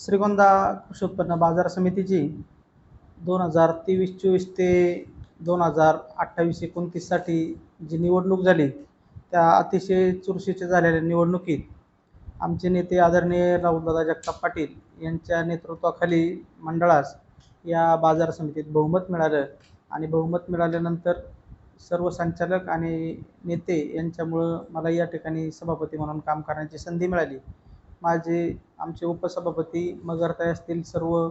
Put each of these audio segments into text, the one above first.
श्रीगोंदा कृषी उत्पन्न बाजार समितीची दोन हजार तेवीस चोवीस ते दोन हजार अठ्ठावीस एकोणतीससाठी जी निवडणूक झाली त्या अतिशय चुरशीच्या झालेल्या निवडणुकीत आमचे नेते आदरणीय राहुलदादा जगताप पाटील यांच्या नेतृत्वाखाली मंडळास या बाजार समितीत बहुमत मिळालं आणि बहुमत मिळाल्यानंतर सर्व संचालक आणि नेते यांच्यामुळं मला या ठिकाणी सभापती म्हणून काम करण्याची संधी मिळाली. माझे आमचे उपसभापती मगरताई असतील सर्व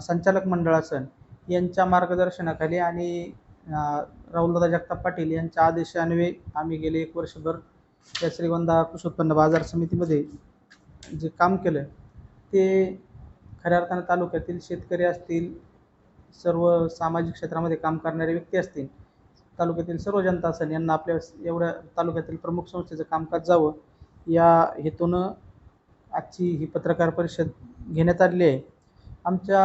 संचालक मंडळासन यांच्या मार्गदर्शनाखाली आणि राहुलदादा जगताप पाटील यांच्या आदेशान्वये आम्ही गेले एक वर्षभर या श्रीगोंदा कृषी उत्पन्न बाजार समितीमध्ये जे काम केलं ते खऱ्या अर्थानं तालुक्यातील शेतकरी असतील सर्व सामाजिक क्षेत्रामध्ये काम करणारे व्यक्ती असतील तालुक्यातील सर्व जनता असेल यांना आपल्या एवढ्या तालुक्यातील प्रमुख संस्थेचं कामकाज जावं या हेतूनं आजची ही पत्रकार परिषद घेण्यात आलेली आहे. आमच्या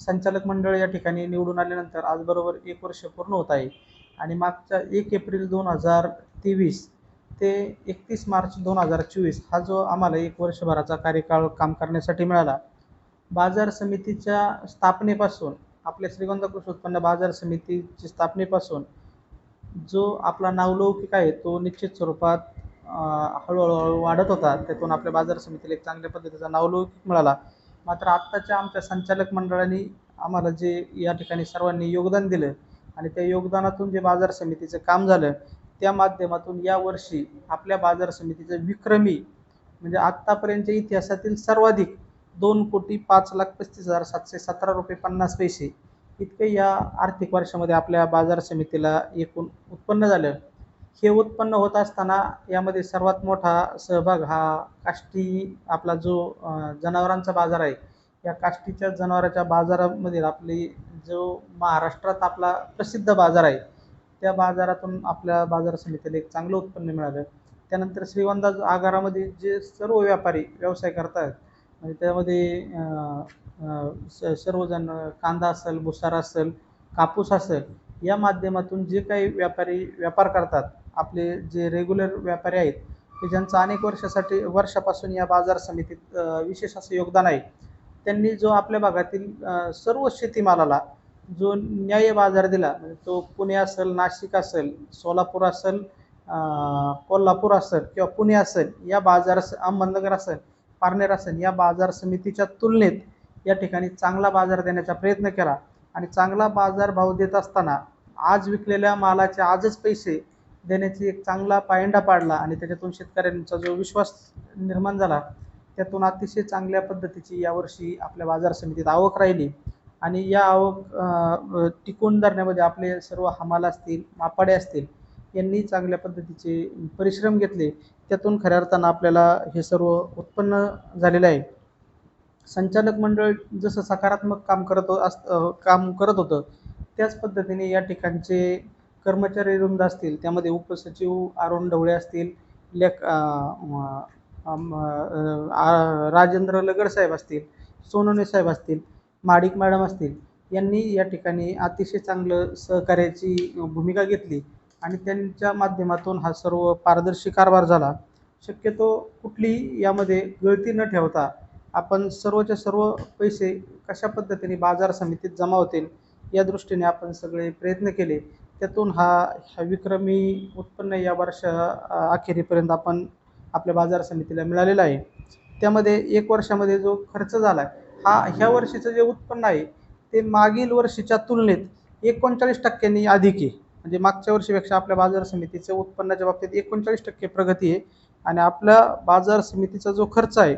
संचालक मंडळ या ठिकाणी निवडून आल्यानंतर आज बरोबर एक वर्ष पूर्ण होत आहे. आणि मागच्या एक एप्रिल दोन हजार तेवीस ते एकतीस मार्च दोन हजार चोवीस हा जो आम्हाला एक वर्षभराचा कार्यकाळ काम करण्यासाठी मिळाला. बाजार समितीच्या स्थापनेपासून आपल्या श्रीगोंदा कृषी उत्पन्न बाजार समितीची स्थापनेपासून जो आपला नावलौकिक आहे तो निश्चित स्वरूपात हळूहळूहळू हळूहळू वाढत होता. त्यातून आपल्या बाजार समितीला एक चांगल्या पद्धतीचा नावलौकिक मिळाला. मात्र आत्ताच्या आमच्या संचालक मंडळाने आम्हाला जे या ठिकाणी सर्वांनी योगदान दिलं आणि त्या योगदानातून जे बाजार समितीचं काम झालं त्या माध्यमातून यावर्षी आपल्या बाजार समितीचं विक्रमी म्हणजे आत्तापर्यंतच्या इतिहासातील सर्वाधिक दोन कोटी पाच लाख पस्तीस हजार सातशे सतरा रुपये पन्नास पैसे इतकं या आर्थिक वर्षामध्ये आपल्या बाजार समितीला एकूण उत्पन्न झालं. हे उत्पन्न होत असताना यामध्ये सर्वात मोठा सहभाग हा काष्टी आपला जो जनावरांचा बाजार आहे या काष्टीच्या जनावरांच्या बाजारामध्ये आपली जो महाराष्ट्रात आपला प्रसिद्ध बाजार आहे त्या बाजारातून आपल्या बाजार समितीला एक चांगलं उत्पन्न मिळालं. त्यानंतर श्रीगोंदा आगारामध्ये जे सर्व व्यापारी व्यवसाय करतात म्हणजे त्यामध्ये स सर्वजण कांदा असेल भुसारा असेल कापूस असेल या माध्यमातून जे काही व्यापारी व्यापार करतात आपले जे रेग्युलर व्यापारी आहेत की ज्यांचं अनेक वर्षासाठी वर्षापासून या बाजार समितीत विशेष असं योगदान आहे त्यांनी जो आपल्या भागातील सर्व शेतीमालाला जो न्याय्य बाजार दिला म्हणजे तो पुणे असेल नाशिक असेल सोलापूर असेल कोल्हापूर असेल किंवा पुणे असेल या बाजार अहमदनगर असेल पारनेर असेल या बाजार समितीच्या तुलनेत या ठिकाणी चांगला बाजार देण्याचा प्रयत्न केला. आणि चांगला बाजार भाव देत असताना आज विकलेल्या मालाचे आजच पैसे देण्याची एक चांगला पायंडा पाडला आणि त्याच्यातून शेतकऱ्यांचा जो विश्वास निर्माण झाला त्यातून अतिशय चांगल्या पद्धतीची यावर्षी आपल्या बाजार समितीत आवक राहिली. आणि या आवक टिकून धरण्यामध्ये आपले सर्व हमाल असतील मापाडे असतील यांनी चांगल्या पद्धतीचे परिश्रम घेतले. त्यातून खऱ्या अर्थानं आपल्याला हे सर्व उत्पन्न झालेलं आहे. संचालक मंडळ जसं सकारात्मक काम करत हो- अस काम करत होतं त्याच पद्धतीने या ठिकाणचे कर्मचारी वृंद असतील त्यामध्ये उपसचिव अरुण ढवळे असतील लेख राजेंद्र लगड साहेब असतील सोनवणे साहेब असतील माडिक मॅडम असतील यांनी या ठिकाणी अतिशय चांगलं सहकार्याची भूमिका घेतली आणि त्यांच्या माध्यमातून हा सर्व पारदर्शी कारभार झाला. शक्यतो कुठलीही यामध्ये गळती न ठेवता आपण सर्वच्या सर्व पैसे कशा पद्धतीने बाजार समितीत जमा होतील या दृष्टीने आपण सगळे प्रयत्न केले. त्यातून हा विक्रमी उत्पन्न या वर्ष अखेरीपर्यंत आपण आपल्या बाजार समितीला मिळालेला आहे. त्यामध्ये एक वर्षामध्ये जो खर्च झाला हा ह्या वर्षीचं जे उत्पन्न आहे ते मागील वर्षीच्या तुलनेत एकोणचाळीस टक्क्यांनी अधिक आहे. म्हणजे मागच्या वर्षीपेक्षा आपल्या बाजार समितीचं उत्पन्नाच्या बाबतीत एकोणचाळीस टक्के प्रगती आहे आणि आपल्या बाजार समितीचा जो खर्च आहे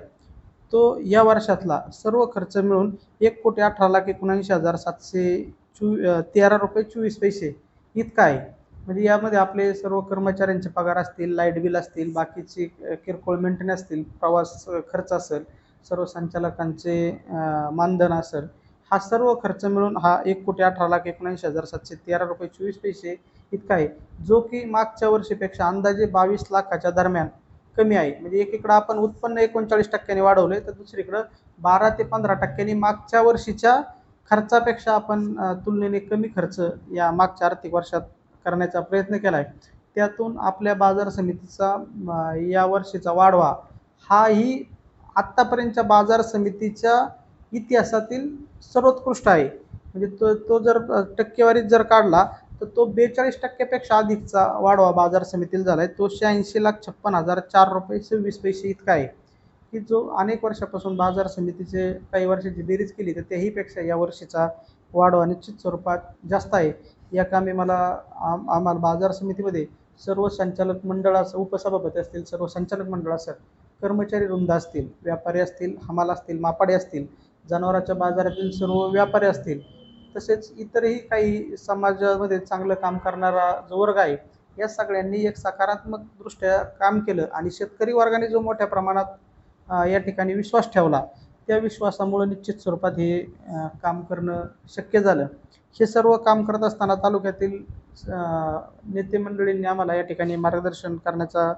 तो या वर्षातला सर्व खर्च मिळून एक कोटी अठरा लाख एकोणऐंशी हजार सातशे चो तेरा रुपये चोवीस पैसे इतका आहे म्हणजे यामध्ये आपले सर्व कर्मचाऱ्यांचे पगार असतील लाइट बिल असतील बाकीचे किरकोळ मेंटेनन्स असतील प्रवास खर्च असेल सर्व संचालकांचे मानधन असेल हा सर्व खर्च मिळून हा एक कोटी अठरा लाख एकोणऐंशी हजार सातशे तेरा रुपये चोवीस पैसे इतका आहे जो की मागच्या वर्षीपेक्षा अंदाजे बावीस लाखाच्या दरम्यान कमी आहे. म्हणजे एकीकडं आपण उत्पन्न एकोणचाळीस टक्क्यांनी वाढवले तर दुसरीकडं बारा ते पंधरा टक्क्यांनी मागच्या वर्षीच्या खर्चापेक्षा आपण तुलनेने कमी खर्च या मागच्या आर्थिक वर्षात करण्याचा प्रयत्न केला आहे त्यातून आपल्या बाजार समितीचा या वर्षीचा वाढवा हाही आत्तापर्यंतच्या बाजार समितीच्या इतिहासातील सर्वोत्कृष्ट आहे. म्हणजे तो तो जर टक्केवारीत जर काढला तर तो बेचाळीस टक्क्यापेक्षा अधिकचा वाढवा बाजार समितीला झाला आहे तो शहाऐंशी लाख छप्पन हजार चार रुपये सव्वीस पैसे इतका आहे. की जो अनेक वर्षापासून बाजार समितीचे काही वर्षाची बेरीज केली तर त्याहीपेक्षा या वर्षीचा वाढवा निश्चित स्वरूपात जास्त आहे. या कामी मला आम आम्हाला बाजार समितीमध्ये सर्व संचालक मंडळ उपसभापती असतील सर्व संचालक मंडळ असेल कर्मचारी वृंद असतील व्यापारी असतील हमाल असतील मापाडे असतील जनावरांच्या बाजारातील सर्व व्यापारी असतील तसेच इतरही काही समाजामध्ये चांगलं काम करणारा जो वर्ग आहे या सगळ्यांनी एक सकारात्मक दृष्ट्या काम केलं आणि शेतकरी वर्गाने जो मोठ्या प्रमाणात या ठिकाणी विश्वास ठेवला. त्या विश्वासामुळे निश्चित स्वरूपात हे काम करणं शक्य झालं. हे सर्व काम करत असताना तालुक्यातील अ, नेते मंडळींनी आम्हाला या ठिकाणी मार्गदर्शन करण्याचा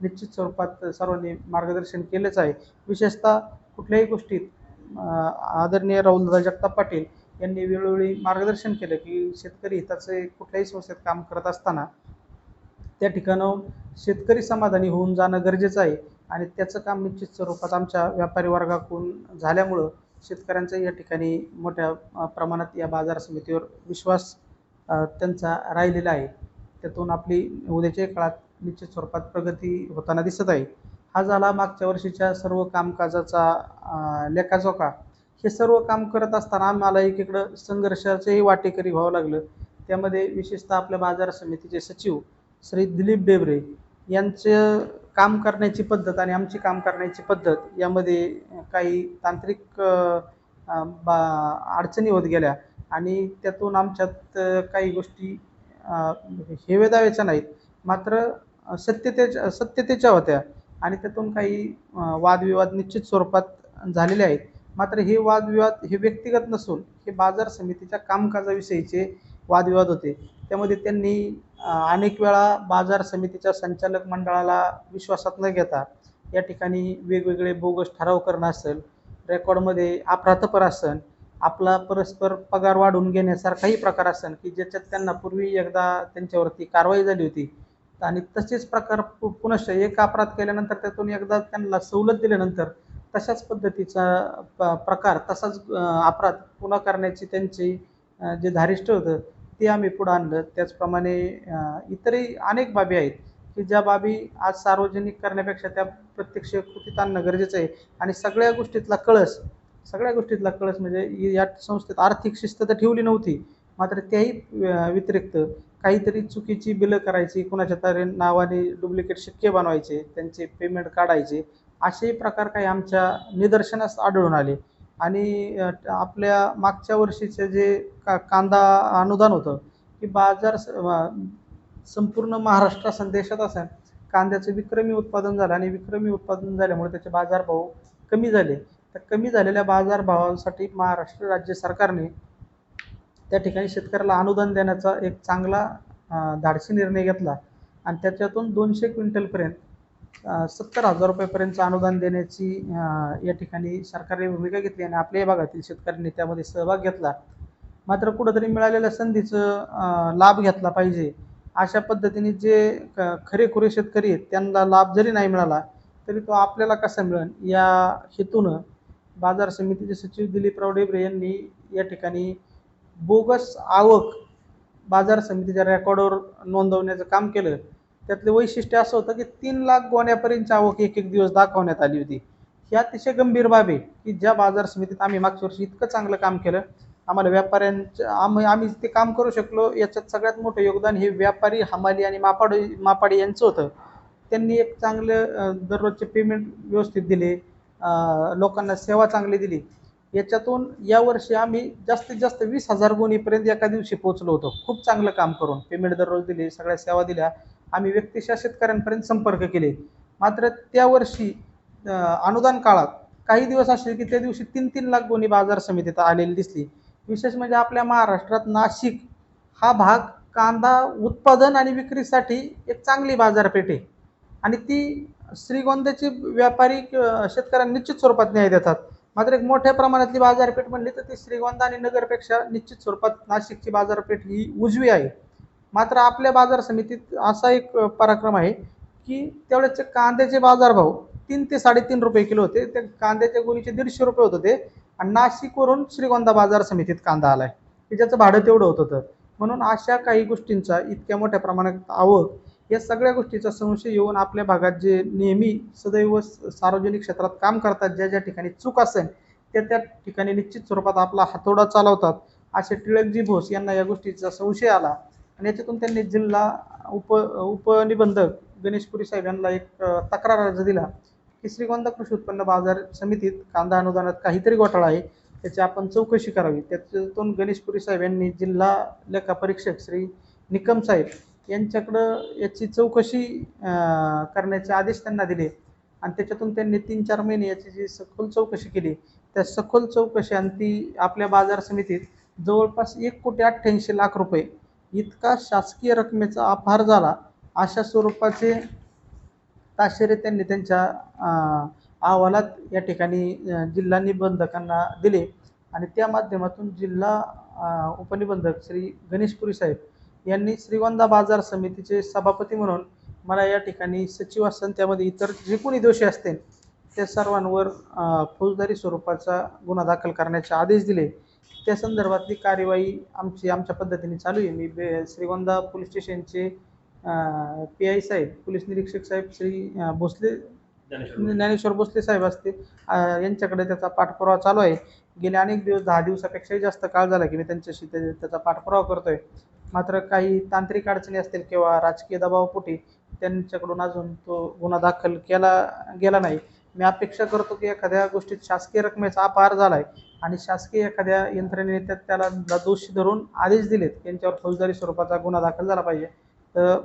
निश्चित स्वरूपात सर्वांनी मार्गदर्शन केलेच आहे. विशेषतः कुठल्याही गोष्टीत आदरणीय राहुलदादा जगताप पाटील यांनी वेळोवेळी मार्गदर्शन केलं की शेतकरी हिताचे कुठल्याही संस्थेत काम करत असताना त्या ठिकाणाहून शेतकरी समाधानी होऊन जाणं गरजेचं आहे. आणि त्याचं काम निश्चित स्वरूपात आमच्या व्यापारी वर्गाकडून झाल्यामुळं शेतकऱ्यांचा या ठिकाणी मोठ्या प्रमाणात या बाजार समितीवर विश्वास त्यांचा राहिलेला आहे. त्यातून आपली उद्याच्या काळात निश्चित स्वरूपात प्रगती होताना दिसत आहे. हा झाला मागच्या वर्षीच्या सर्व कामकाजाचा लेखाजोखा. हे सर्व काम करत असताना आम्हाला एकीकडं संघर्षाचंही वाटेकरी व्हावं लागलं. त्यामध्ये विशेषतः आपल्या बाजार समितीचे सचिव श्री दिलीप डेबरे यांचं काम करण्याची पद्धत आणि आमची काम करण्याची पद्धत यामध्ये काही तांत्रिक बा अडचणी होत गेल्या आणि त्यातून आमच्यात काही गोष्टी हेवेदाव्याच्या नाहीत. मात्र सत्यतेच्या सत्यतेच्या होत्या आणि त्यातून काही वादविवाद निश्चित स्वरूपात झालेले आहेत. मात्र हे वादविवाद हे व्यक्तिगत नसून हे बाजार समितीच्या कामकाजाविषयीचे वादविवाद होते. त्यामध्ये त्यांनी अनेक वेळा बाजार समितीच्या संचालक मंडळाला विश्वासात न घेता या ठिकाणी वेगवेगळे बोगस ठराव करणं असेल रेकॉर्डमध्ये अफरातफर असेल आपला परस्पर पगार वाढवून घेण्यासारखाही प्रकार असेल की ज्याच्यात त्यांना पूर्वी एकदा त्यांच्यावरती कारवाई झाली होती आणि तसेच प्रकार पु पुनश्च एक अपराध केल्यानंतर त्यातून एकदा त्यांना सवलत दिल्यानंतर तशाच पद्धतीचा प प्रकार तसाच अपराध पुन्हा करण्याची त्यांची जे धारिष्ट होतं ते आम्ही पुढं आणलं. त्याचप्रमाणे इतरही अनेक बाबी आहेत की ज्या बाबी आज सार्वजनिक करण्यापेक्षा त्या प्रत्यक्ष कृतीत आणणं गरजेचं आहे. आणि सगळ्या गोष्टीतला कळस सगळ्या गोष्टीतला कळस म्हणजे या संस्थेत आर्थिक शिस्त तर ठेवली नव्हती मात्र त्याही व्यतिरिक्त काहीतरी चुकीची बिलं करायची कुणाच्या तरी नावाने डुप्लिकेट शिक्के बनवायचे त्यांचे पेमेंट काढायचे असेही प्रकार काही आमच्या निदर्शनास आढळून आले. आणि आपल्या मागच्या वर्षीचं जे का कांदा अनुदान होतं की बाजार स- संपूर्ण महाराष्ट्र संदेशात असेल कांद्याचं विक्रमी उत्पादन झालं आणि विक्रमी उत्पादन झाल्यामुळे त्याचे बाजारभाव कमी झाले. तर कमी झालेल्या बाजारभावांसाठी महाराष्ट्र राज्य सरकारने त्या ठिकाणी शेतकऱ्याला अनुदान देण्याचा एक चांगला धाडसी निर्णय घेतला. आणि त्याच्यातून दोनशे क्विंटलपर्यंत सत्तर हजार रुपयेपर्यंतचं अनुदान देण्याची या ठिकाणी सरकारने भूमिका घेतली आणि आपल्याही भागातील शेतकऱ्यांनी त्यामध्ये सहभाग घेतला. मात्र कुठंतरी मिळालेल्या संधीचं लाभ घेतला पाहिजे. अशा पद्धतीने जे क खरेखुरे शेतकरी आहेत त्यांना लाभ जरी नाही मिळाला तरी तो आपल्याला कसा मिळेल? या हेतूनं बाजार समितीचे सचिव दिलीपराव डेबरे यांनी या ठिकाणी बोगस आवक बाजार समितीच्या रेकॉर्डवर नोंदवण्याचं काम केलं. त्यातलं वैशिष्ट्य असं होतं की तीन लाख गोण्यापर्यंतची आवक एक एक दिवस दाखवण्यात आली होती. ही अतिशय गंभीर बाब आहे की ज्या बाजार समितीत आम्ही मागच्या वर्षी इतकं चांगलं काम केलं आम्हाला व्यापाऱ्यांच्या आम्ही आम्ही ते काम करू शकलो याच्यात सगळ्यात मोठं योगदान हे व्यापारी हमाली आणि मापाडी मापाडी यांचं होतं. त्यांनी एक चांगलं दररोजचे पेमेंट व्यवस्थित दिले लोकांना सेवा चांगली दिली. याच्यातून यावर्षी आम्ही जास्तीत जास्त वीस हजार गुणीपर्यंत एका दिवशी पोहोचलो होतो. खूप चांगलं काम करून पेमेंट दररोज दिले सगळ्या सेवा दिल्या. आम्ही व्यक्तिशः शेतकऱ्यांपर्यंत संपर्क केले. मात्र त्या वर्षी अनुदान काळात काही दिवस असे की त्या दिवशी तीन तीन लाख गुणी बाजार समितीत आलेली दिसली. विशेष म्हणजे आपल्या महाराष्ट्रात नाशिक हा भाग कांदा उत्पादन आणि विक्रीसाठी एक चांगली बाजारपेठ आहे. आणि ती श्रीगोंद्याचे व्यापारी शेतकऱ्यांना निश्चित स्वरूपात न्याय देतात. मात्र एक मोठ्या प्रमाणातली बाजारपेठ म्हणली तर ती श्रीगोंदा आणि नगरपेक्षा निश्चित स्वरूपात नाशिकची बाजारपेठ ही उजवी आहे. मात्र आपल्या बाजार समितीत असा एक पराक्रम आहे की त्यावेळेचे कांद्याचे बाजारभाव तीन ते साडेतीन रुपये किलो होते. त्या कांद्याच्या गोणीचे दीडशे रुपये होत होते आणि नाशिकवरून श्रीगोंदा बाजार समितीत कांदा आलाय. की ज्याचं भाडं तेवढं होत होतं. म्हणून अशा काही गोष्टींचा इतक्या मोठ्या प्रमाणात आवक या सगळ्या गोष्टीचा संशय येऊन आपल्या भागात जे नेहमी सदैव सार्वजनिक क्षेत्रात काम करतात ज्या ज्या ठिकाणी चूक असेल त्या त्या ठिकाणी निश्चित स्वरूपात आपला हातोडा चालवतात. असे टिळकजी भोस यांना या गोष्टीचा संशय आला. आणि याच्यातून त्यांनी जिल्हा उप उपनिबंधक गणेशपुरी साहेब यांना एक तक्रार अर्ज दिला की श्रीगोंदा कृषी उत्पन्न बाजार समितीत कांदा अनुदानात काहीतरी घोटाळा आहे. त्याची आपण चौकशी करावी. त्याच्यातून गणेशपुरी साहेब यांनी जिल्हा लेखापरीक्षक श्री निकम साहेब यांच्याकडं याची चौकशी करण्याचे आदेश त्यांना दिले. आणि त्याच्यातून त्यांनी तीन चार महिने याची जी सखोल चौकशी केली त्या सखोल चौकशी आणि ती आपल्या बाजार समितीत जवळपास एक कोटी अठ्ठ्याऐंशी लाख रुपये इतका शासकीय रकमेचा अपहार झाला अशा स्वरूपाचे ताशेरे त्यांनी त्यांच्या अहवालात या ठिकाणी जिल्हा निबंधकांना दिले. आणि त्या माध्यमातून जिल्हा उपनिबंधक श्री गणेशपुरी साहेब यांनी श्रीगोंदा बाजार समितीचे सभापती म्हणून मला या ठिकाणी सचिव असताना त्यामध्ये इतर जे कोणी दोषी असतील त्या सर्वांवर फौजदारी स्वरूपाचा गुन्हा दाखल करण्याचे आदेश दिले. त्या संदर्भातली कार्यवाही आमची आमच्या पद्धतीने चालू आहे. मी बे श्रीगोंदा पोलीस स्टेशनचे पी आय साहेब पोलीस निरीक्षक साहेब श्री भोसले ज्ञानेश्वर भोसले. साहेब असतील अं, यांच्याकडे त्याचा पाठपुरावा चालू आहे. गेले अनेक दिवस दहा दिवसापेक्षाही जास्त काळ झाला की मी त्यांच्याशी त्याचा पाठपुरावा करतोय. मात्र काही तांत्रिक अडचणी असतील किंवा राजकीय दबावापोटी त्यांच्याकडून अजून तो गुन्हा दाखल केला गेला नाही. मी अपेक्षा करतो की एखाद्या गोष्टीत शासकीय रकमेचा अपहार झाला आहे आणि शासकीय एखाद्या यंत्रणेने त्यात त्याला दोषी धरून आदेश दिलेत त्यांच्यावर फौजदारी स्वरूपाचा गुन्हा दाखल झाला पाहिजे. तर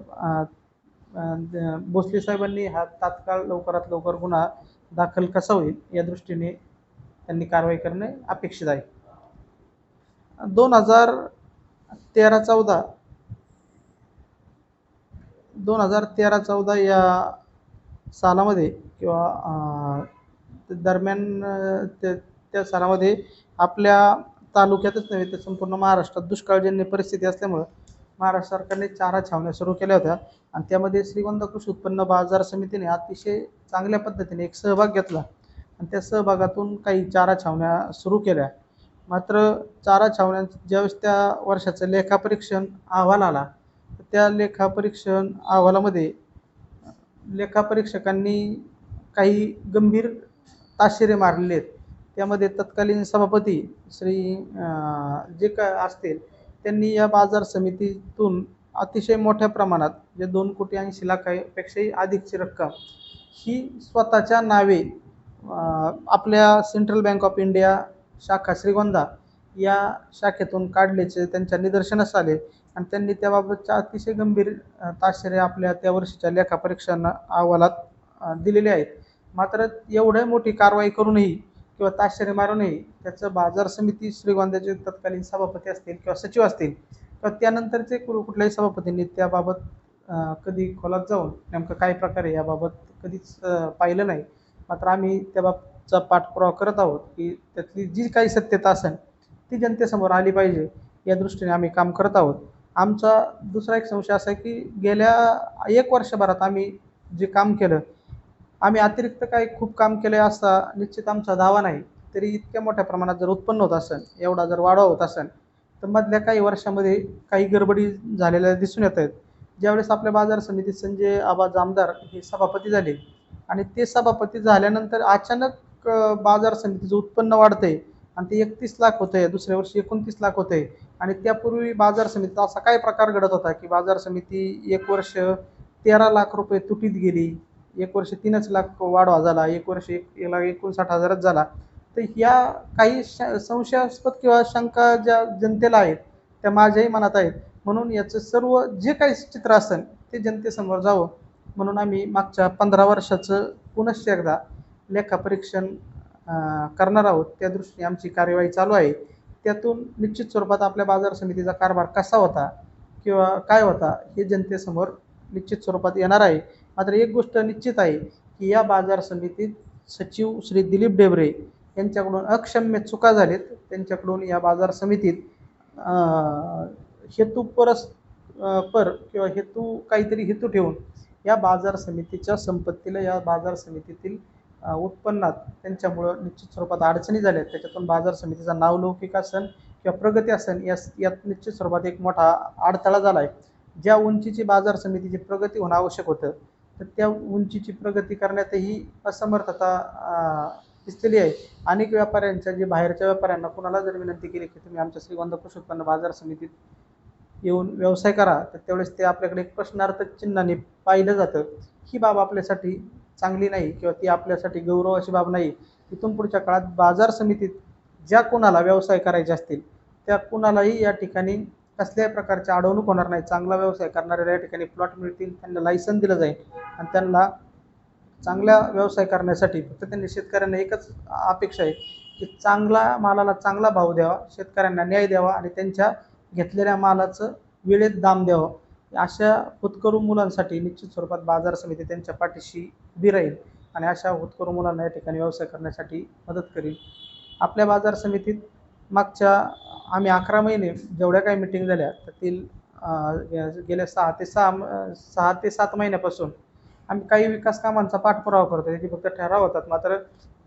भोसले साहेबांनी हा तात्काळ लवकरात लवकर गुन्हा दाखल कसा होईल या दृष्टीने त्यांनी कारवाई करणे अपेक्षित आहे. दोन हजार तेरा चौदा दोन हजार तेरा चौदा या सालामध्ये किंवा दरम्यान त्या त्या सालामध्ये आपल्या तालुक्यातच नव्हे तर संपूर्ण महाराष्ट्रात दुष्काळजन्य परिस्थिती असल्यामुळं महाराष्ट्र सरकारने चारा छावण्या सुरू केल्या होत्या. आणि त्यामध्ये श्रीगोंदा कृषी उत्पन्न बाजार समितीने अतिशय चांगल्या पद्धतीने एक सहभाग घेतला. आणि त्या सहभागातून काही चारा छावण्या सुरू केल्या. मात्र चारा छावण्या ज्यावेळेस त्या वर्षाचं लेखापरीक्षण अहवाल आला तर त्या लेखापरीक्षण अहवालामध्ये लेखापरीक्षकांनी काही गंभीर ताशेरे मारलेले आहेत. त्यामध्ये तत्कालीन सभापती श्री जे का असतील त्यांनी या बाजार समितीतून अतिशय मोठ्या प्रमाणात जे दोन कोटी ऐंशी लाखापेक्षाही अधिकची रक्कम ही स्वतःच्या नावे आपल्या सेंट्रल बँक ऑफ इंडिया शाखा श्रीगोंदा या शाखेतून काढल्याचे त्यांच्या निदर्शनास आले. आणि त्यांनी त्याबाबतच्या अतिशय गंभीर ताशेरे आपल्या त्या वर्षीच्या लेखापरीक्षांना अहवालात दिलेले आहेत. मात्र एवढ्या मोठी कारवाई करूनही किंवा ताशेरे मारूनही त्याचं बाजार समिती श्रीगोंद्याचे तत्कालीन सभापती असतील किंवा सचिव असतील किंवा त्यानंतरचे कुठल्याही सभापतींनी त्याबाबत कधी खोलात जाऊन नेमकं काय प्रकारे याबाबत कधीच पाहिलं नाही. मात्र आम्ही त्याबाबतचा पाठपुरावा करत आहोत की त्यातली जी काही सत्यता असेल ती जनतेसमोर आली पाहिजे. या दृष्टीने आम्ही काम करत आहोत. आमचा दुसरा एक संशय असा आहे की गेल्या एक वर्षभरात आम्ही जे काम केलं आम्ही अतिरिक्त काही खूप काम केलं आहे असा निश्चित आमचा दावा नाही. तरी इतक्या मोठ्या प्रमाणात जर उत्पन्न होत असेल एवढा जर वाढवा होत असेल तर मधल्या काही वर्षामध्ये काही गडबडी झालेल्या दिसून येत आहेत. ज्यावेळेस आपल्या बाजार समितीत संजय आबा जामदार हे सभापती झाले आणि ते सभापती झाल्यानंतर अचानक बाजार समितीचं उत्पन्न वाढतंय आणि ते एकतीस लाख होतंय दुसऱ्या वर्षी एकोणतीस लाख होतंय. आणि त्यापूर्वी बाजार समितीचा असा काय प्रकार घडत होता की बाजार समिती एक वर्ष तेरा लाख रुपये तुटीत गेली एक वर्ष तीनच लाख वाढवा झाला एक वर्ष एक एक लाख एकोणसाठ हजारच झाला. तर ह्या काही श संशयास्पद किंवा शंका ज्या जनतेला आहेत त्या माझ्याही मनात आहेत. म्हणून याचं सर्व जे काही चित्र असेल ते जनतेसमोर जावं. म्हणून आम्ही मागच्या पंधरा वर्षाचं पुनश्च एकदा लेखापरीक्षण करणार आहोत. त्या दृष्टीने आमची कार्यवाही चालू आहे. त्यातून निश्चित स्वरूपात आपल्या बाजार समितीचा कारभार कसा होता किंवा काय होता हे जनतेसमोर निश्चित स्वरूपात येणार आहे. मात्र एक गोष्ट निश्चित आहे की या बाजार समितीत सचिव श्री दिलीप डेबरे यांच्याकडून अक्षम्य चुका झालेत. त्यांच्याकडून या बाजार समितीत हेतू परस पर किंवा हेतू काहीतरी हेतू ठेवून या बाजार समितीच्या संपत्तीला या बाजार समितीतील उत्पन्नात त्यांच्यामुळं निश्चित स्वरूपात अडचणी झाल्या आहेत. त्याच्यातून बाजार समितीचा नावलौकिक असन किंवा प्रगती असन यास यात निश्चित स्वरूपात एक मोठा अडथळा झाला आहे ज्या उंचीची बाजार समितीची प्रगती होणं आवश्यक होतं तर त्या उंचीची प्रगती करण्यातही असमर्थता दिसलेली आहे. अनेक व्यापाऱ्यांच्या जे बाहेरच्या व्यापाऱ्यांना कुणाला जर विनंती केली की तुम्ही आमच्या श्रीगोंदा कृषी उत्पन्न बाजार समितीत येऊन व्यवसाय करा तर त्यावेळेस ते आपल्याकडे एक प्रश्नार्थक चिन्हाने पाहिलं जातं. ही बाब आपल्यासाठी चांगली नाही किंवा ती आपल्यासाठी गौरवाची बाब नाही इथून पुढच्या काळात बाजार समितीत ज्या कोणाला व्यवसाय करायचे असतील त्या कुणालाही या ठिकाणी कसल्याही प्रकारची अडवणूक होणार नाही. चांगला व्यवसाय करणाऱ्याला या ठिकाणी प्लॉट मिळतील त्यांना लायसन दिलं जाईल आणि त्यांना चांगला व्यवसाय करण्यासाठी फक्त त्यांनी शेतकऱ्यांना एकच अपेक्षा आहे की चांगला मालाला चांगला भाव द्यावा शेतकऱ्यांना न्याय द्यावा आणि त्यांच्या घेतलेल्या मालाचं वेळेत दाम द्यावं. अशा होतकरू मुलांसाठी निश्चित स्वरूपात बाजार समिती त्यांच्या पाठीशी उभी राहील आणि अशा होतकरू मुलांना या ठिकाणी व्यवसाय करण्यासाठी मदत करेल. आपल्या बाजार समितीत मागच्या आम्ही अकरा महिने जेवढ्या काही मिटिंग झाल्या त्यातील गेल्या सहा ते सहा म- सहा ते सात महिन्यापासून आम्ही काही विकास कामांचा पाठपुरावा करतो त्याचे फक्त ठराव होतात. मात्र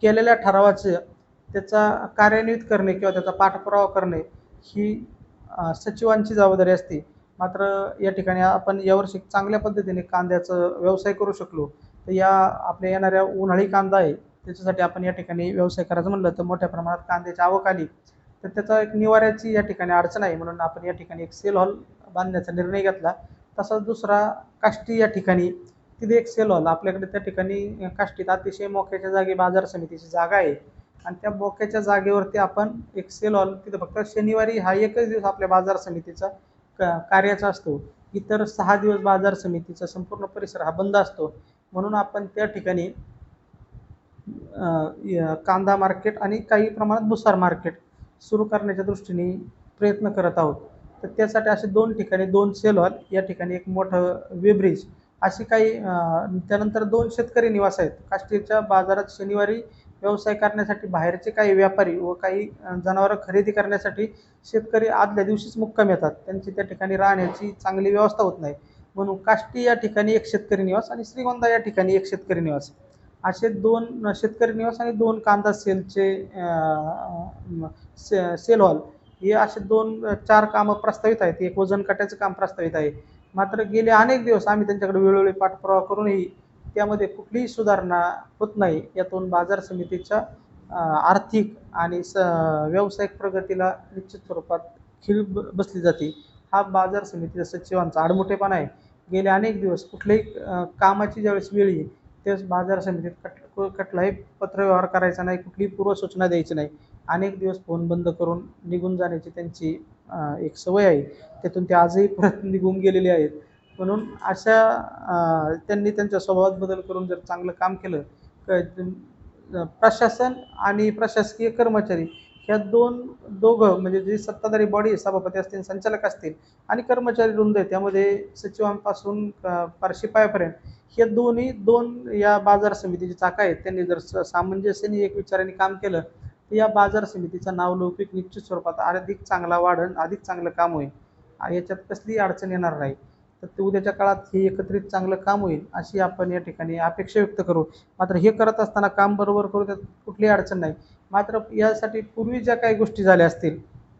केलेल्या ठरावाचं त्याचा कार्यान्वित करणे किंवा त्याचा पाठपुरावा करणे ही सचिवांची जबाबदारी असते. मात्र या ठिकाणी आपण यावर्षी चांगल्या पद्धतीने कांद्याचं व्यवसाय करू शकलो. तर या आपल्या येणाऱ्या उन्हाळी कांदा आहे त्याच्यासाठी आपण या ठिकाणी व्यवसाय करायचं म्हणलं तर मोठ्या प्रमाणात कांद्याची आवक आली. तर त्याचा एक निवाऱ्याची या ठिकाणी अडचण आहे म्हणून आपण या ठिकाणी एक सेल हॉल बांधण्याचा निर्णय घेतला. तसाच दुसरा काष्टी या ठिकाणी तिथे एक सेल हॉल आपल्याकडे त्या ठिकाणी काष्टीत अतिशय मोक्याच्या जागी बाजार समितीची जागा आहे. आणि त्या मोक्याच्या जागेवरती आपण एक सेल हॉल तिथं फक्त शनिवारी हा एकच दिवस आपल्या बाजार समितीचा का कार्याचा असतो. इतर सहा दिवस बाजार समितीचा संपूर्ण परिसर हा बंद असतो. म्हणून आपण त्या ठिकाणी कांदा मार्केट आणि काही प्रमाणात भुसार मार्केट सुरू करण्याच्या दृष्टीने प्रयत्न करत आहोत. तर त्यासाठी असे दोन ठिकाणी दोन सेल हॉल या ठिकाणी एक मोठं वेब्रिज अशी काही त्यानंतर दोन शेतकरी निवास आहेत. काष्टीच्या बाजारात शनिवारी व्यवसाय करण्यासाठी बाहेरचे काही व्यापारी व काही जनावरं खरेदी करण्यासाठी शेतकरी आदल्या दिवशीच मुक्काम येतात. त्यांची त्या ठिकाणी राहण्याची चांगली व्यवस्था होत नाही. म्हणून काष्टी या ठिकाणी एक शेतकरी निवास आणि श्रीगोंदा या ठिकाणी एक शेतकरी निवास. असे दोन शेतकरी निवास आणि दोन कांदा सेलचे से सेल हॉल हे असे दोन चार कामं प्रस्तावित आहेत. एक वजन काट्याचं काम प्रस्तावित आहे. मात्र गेले अनेक दिवस आम्ही त्यांच्याकडे वेळोवेळी पाठपुरावा करूनही त्यामध्ये कुठलीही सुधारणा होत नाही. यातून बाजार समितीच्या आर्थिक आणि स व्यावसायिक प्रगतीला निश्चित स्वरूपात खीळ ब बसली जाते. हा बाजार समितीच्या सचिवांचा आडमोठेपणा आहे. गेले अनेक दिवस कुठल्याही कामाची ज्यावेळेस वेळ येईल त्यावेळेस बाजार समितीत कट कुठलाही पत्रव्यवहार करायचा नाही कुठलीही पूर्वसूचना द्यायची नाही. अनेक दिवस फोन बंद करून निघून जाण्याची त्यांची एक सवय आहे. त्यातून ते आजही परत निघून गेलेले आहेत. म्हणून अशा त्यांनी त्यांच्या स्वभावात बदल करून जर चांगलं काम केलं क- प्रशासन आणि प्रशासकीय कर्मचारी ह्या दोन दोघं म्हणजे जी सत्ताधारी बॉडी सभापती असतील संचालक असतील आणि कर्मचारी वृंद आहे त्यामध्ये सचिवांपासून पारशी पायापर्यंत शिपायापर्यंत हे दोन्ही दोन या बाजार समितीची चाका आहेत. त्यांनी जर स- सामंजस्याने एक विचाराने काम केलं तर या बाजार समितीचा नावलौकिक निश्चित स्वरूपात अधिक चांगला वाढन अधिक चांगलं काम होईल. याच्यात कसलीही अडचण येणार नाही. तर ते उद्याच्या काळात हे एकत्रित चांगलं काम होईल अशी आपण या ठिकाणी अपेक्षा व्यक्त करू. मात्र हे करत असताना काम बरोबर करू त्यात कुठलीही अडचण नाही. मात्र यासाठी पूर्वी ज्या काही गोष्टी झाल्या असतील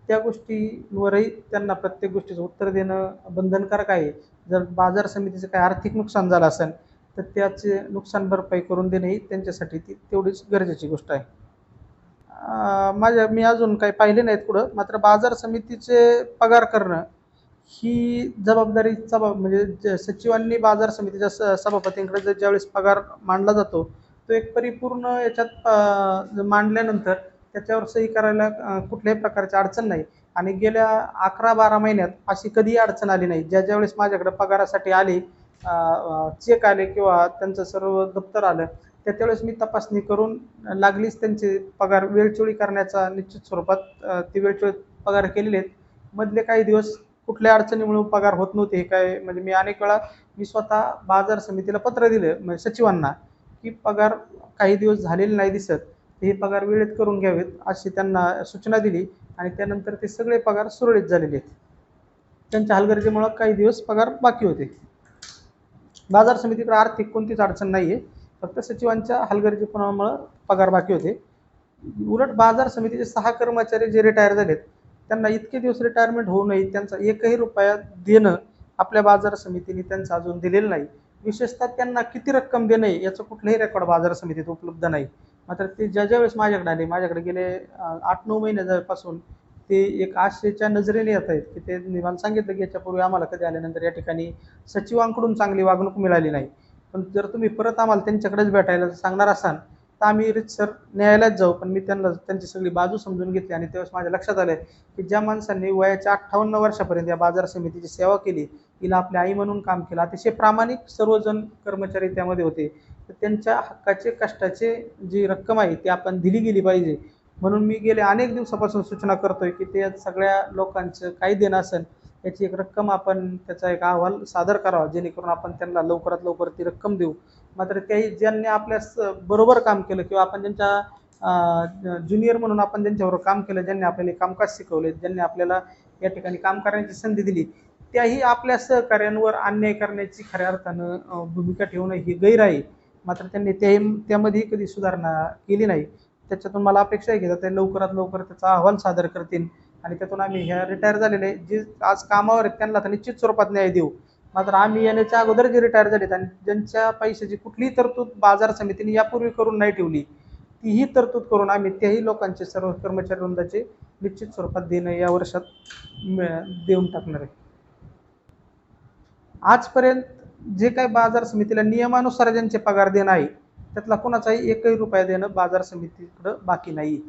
त्या गोष्टीवरही त्यांना प्रत्येक गोष्टीचं उत्तर देणं बंधनकारक आहे. जर बाजार समितीचं काही आर्थिक नुकसान झालं असेल तर त्याचे नुकसान भरपाई करून देणे ही त्यांच्यासाठी ती तेवढीच गरजेची गोष्ट आहे. माझ्या मी अजून काही पाहिले नाहीत पुढं मात्र बाजार समितीचे पगार करणं ही जबाबदारी सभा म्हणजे ज- सचिवांनी बाजार समितीच्या स सभापतींकडे जर ज्यावेळेस पगार मांडला जातो तो एक परिपूर्ण याच्यात मांडल्यानंतर त्याच्यावर सही करायला कुठल्याही प्रकारची अडचण नाही. आणि गेल्या अकरा बारा महिन्यात अशी कधीही अडचण आली नाही. ज्या ज्यावेळेस माझ्याकडे पगारासाठी आली चेक आले किंवा त्यांचं सर्व दप्तर आलं त्या त्यावेळेस मी तपासणी करून लागलीच त्यांचे पगार. वेळचोळी करण्याचा निश्चित स्वरूपात ती वेळचोळी पगार केलेले आहेत. मधले काही दिवस कुठल्या अडचणीमुळे पगार होत नव्हते हे काय म्हणजे मी अनेक वेळा मी स्वतः बाजार समितीला पत्र दिलं म्हणजे सचिवांना की पगार काही दिवस झालेले नाही दिसत हे पगार वेळेत करून घ्यावेत अशी त्यांना सूचना दिली आणि त्यानंतर ते सगळे पगार सुरळीत झालेले आहेत. त्यांच्या हलगर्जीमुळं काही दिवस पगार बाकी होते. बाजार समितीकडे आर्थिक कोणतीच अडचण नाही आहे फक्त सचिवांच्या हलगर्जीपणामुळं पगार बाकी होते. उलट बाजार समितीचे सहा कर्मचारी जे रिटायर झालेत त्यांना इतके दिवस रिटायरमेंट होऊ नये त्यांचा एकही रुपया देणं आपल्या बाजार समितीने त्यांचं अजून दिलेलं नाही. विशेषतः त्यांना किती रक्कम देणं आहे याचं कुठलंही रेकॉर्ड बाजार समितीत उपलब्ध नाही. मात्र ते ज्या ज्या वेळेस माझ्याकडे आले माझ्याकडे गेले आठ नऊ महिन्यापासून ते एक आशेच्या नजरेने येत आहेत की ते मला सांगितलं की याच्यापूर्वी आम्हाला कधी आल्यानंतर या ठिकाणी सचिवांकडून चांगली वागणूक मिळाली नाही. पण जर तुम्ही परत आम्हाला त्यांच्याकडेच भेटायला सांगणार असाल तर आम्ही रितसर न्यायालयात जाऊ पण मी त्यांना त्यांची सगळी बाजू समजून घेतली आणि त्यावेळेस माझ्या लक्षात आलं की ज्या माणसांनी वयाच्या अठ्ठावन्न वर्षापर्यंत या बाजार समितीची सेवा केली तिला आपली आई म्हणून काम केलं. अतिशय प्रामाणिक सर्वजण कर्मचारी त्यामध्ये होते. तर त्यांच्या हक्काचे कष्टाचे जी रक्कम आहे ती आपण दिली गेली पाहिजे. म्हणून मी गेले अनेक दिवसापासून सूचना करतोय की ते सगळ्या लोकांचं काही देणं असेल याची एक रक्कम आपण त्याचा एक अहवाल सादर करावा जेणेकरून आपण त्यांना लवकरात लवकर ती रक्कम देऊ. मात्र त्याही ज्यांनी आपल्या बरोबर काम केलं किंवा आपण ज्यांच्या ज्युनियर म्हणून आपण ज्यांच्याबरोबर काम केलं ज्यांनी आपल्याला कामकाज शिकवले ज्यांनी आपल्याला या ठिकाणी काम करण्याची संधी दिली त्याही आपल्या सहकार्यांवर अन्याय करण्याची खऱ्या अर्थानं भूमिका ठेवणं ही गैर आहे. मात्र त्यांनी ते त्यामध्येही कधी सुधारणा केली नाही. त्याच्यातून मला अपेक्षा आहे की ते लवकरात लवकर त्याचा अहवाल सादर करतील आणि त्यातून आम्ही ह्या रिटायर झालेले जे आज कामावर आहेत त्यांना तर निश्चित स्वरूपात न्याय देऊ. मात्र आम्ही येण्याच्या अगोदर जे रिटायर झालेत आणि ज्यांच्या पैशाची कुठलीही तरतूद बाजार समितीने यापूर्वी करून नाही ठेवली तीही तरतूद करून आम्ही त्याही लोकांचे सर्व कर्मचारी वृंदाचे निश्चित स्वरूपात देणं या वर्षात देऊन टाकणार आहे. आजपर्यंत जे काही बाजार समितीला नियमानुसार ज्यांचे पगार देणं आहे त्यातला कोणाचाही एकही रुपया देणं बाजार समितीकडं बाकी नाही